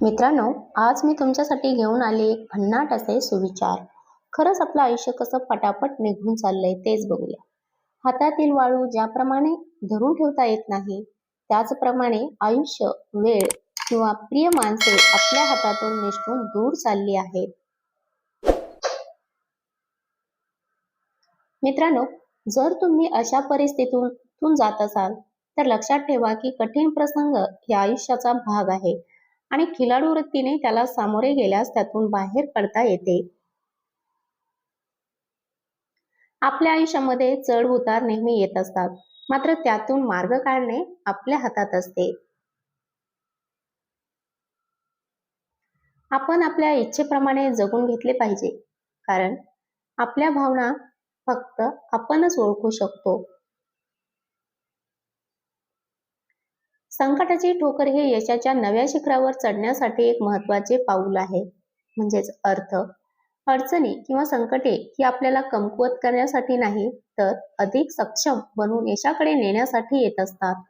मित्रांनो आज मी तुमच्यासाठी घेऊन आले एक भन्नाट असे सुविचार. खरंच आपलं आयुष्य कसं पटापट निघून चाललंय तेच बघूया. हातातील वाळू ज्याप्रमाणे धरून ठेवता येत नाही त्याचप्रमाणे आयुष्य वेळ किंवा प्रिय माणसे आपल्या हातातून निष्ठून दूर चालली आहेत. मित्रांनो जर तुम्ही अशा परिस्थितीतून जात असाल तर लक्षात ठेवा की कठीण प्रसंग हे आयुष्याचा भाग आहे. आणि खिलाडू वृत्तीने त्याला सामोरे गेल्यास त्यातून बाहेर पडता येते. आपल्या आयुष्यामध्ये चढ उतार नेहमी येत असतात. मात्र त्यातून मार्ग काढणे आपल्या हातात असते. आपण आपल्या इच्छेप्रमाणे जगून घेतले पाहिजे. कारण आपल्या भावना फक्त आपणच ओळखू शकतो. संकटाची ठोकर हे यशाच्या नव्या शिखरावर चढण्यासाठी एक महत्त्वाचे पाऊल आहे. म्हणजेच अर्थ. अडचणी किंवा संकटे ही आपल्याला कमकुवत करण्यासाठी नाही तर अधिक सक्षम बनवून यशाकडे नेण्यासाठी येत असतात.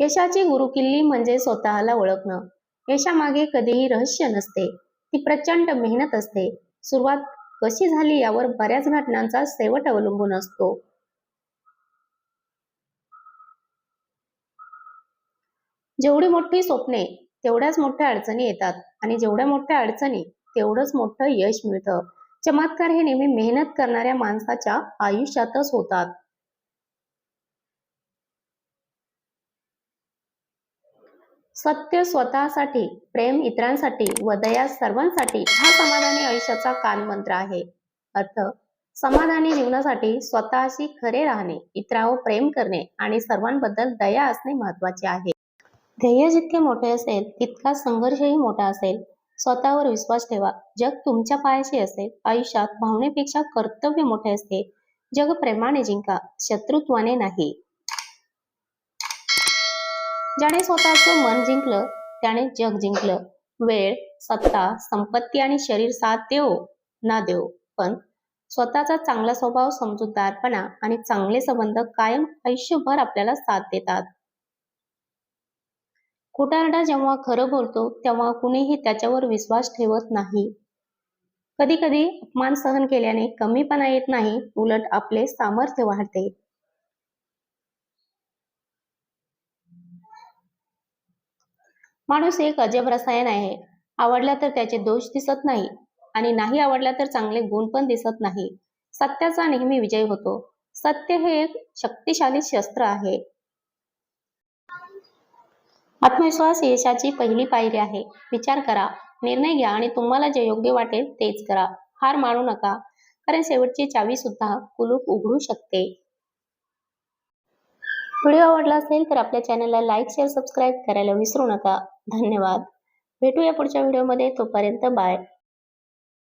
यशाची गुरुकिल्ली म्हणजे स्वतःला ओळखणं. यशामागे कधीही रहस्य नसते. ती प्रचंड मेहनत असते. सुरुवात कशी झाली यावर बऱ्याच घटनांचा शेवट अवलंबून असतो. जेवढी मोठी स्वप्ने तेवढ्याच मोठ्या अडचणी येतात. आणि जेवढ्या मोठ्या अडचणी तेवढंच मोठं यश मिळतं. चमत्कार हे नेहमी मेहनत करणाऱ्या माणसाच्या आयुष्यातच होतात. सत्य स्वतःसाठी प्रेम इतरांसाठी व दया सर्वांसाठी हा समाधानी आयुष्याचा कानमंत्र आहे. अर्थ समाधानी जीवनासाठी स्वतःशी खरे राहणे इतरांवर प्रेम करणे आणि सर्वांबद्दल दया असणे महत्त्वाचे आहे. ध्येय जितके मोठे असेल तितका संघर्षही मोठा असेल. स्वतःवर विश्वास ठेवा. जग तुमच्या पायाशी असेल. आयुष्यात भावनेपेक्षा कर्तव्य मोठे असते. जग प्रेमाने जिंका. शत्रुत्वाने नाही. ज्याने स्वतःचं मन जिंकलं त्याने जग जिंकलं. वेळ सत्ता संपत्ती आणि शरीर साथ देव ना देव. पण स्वतःचा चांगला स्वभाव समजूतदारपणा आणि चांगले संबंध कायम आयुष्यभर आपल्याला साथ देतात. कुटारडा जेव्हा खरं बोलतो तेव्हा कुणीही त्याच्यावर विश्वास ठेवत नाही. कधी कधी अपमान सहन केल्याने कमीपणा येत नाही उलट आपले सामर्थ्य वाढते. माणूस एक अजब रसायन आहे. आवडला तर त्याचे दोष दिसत नाही आणि नाही आवडला तर चांगले गुण पण दिसत नाही. सत्याचा नेहमी विजय होतो. सत्य हे एक शक्तिशाली शस्त्र आहे. आत्मविश्वास यशाची पहिली पायरी आहे. विचार करा निर्णय घ्या आणि तुम्हाला जे योग्य वाटेल तेच करा. हार मानू नका कारण शेवटची चावी सुद्धा कुलूप उघडू शकते. व्हिडिओ आवडला असेल तर आपल्या चॅनलला लाईक शेअर सबस्क्राईब करायला विसरू नका. धन्यवाद. भेटूया पुढच्या व्हिडिओमध्ये. तोपर्यंत बाय.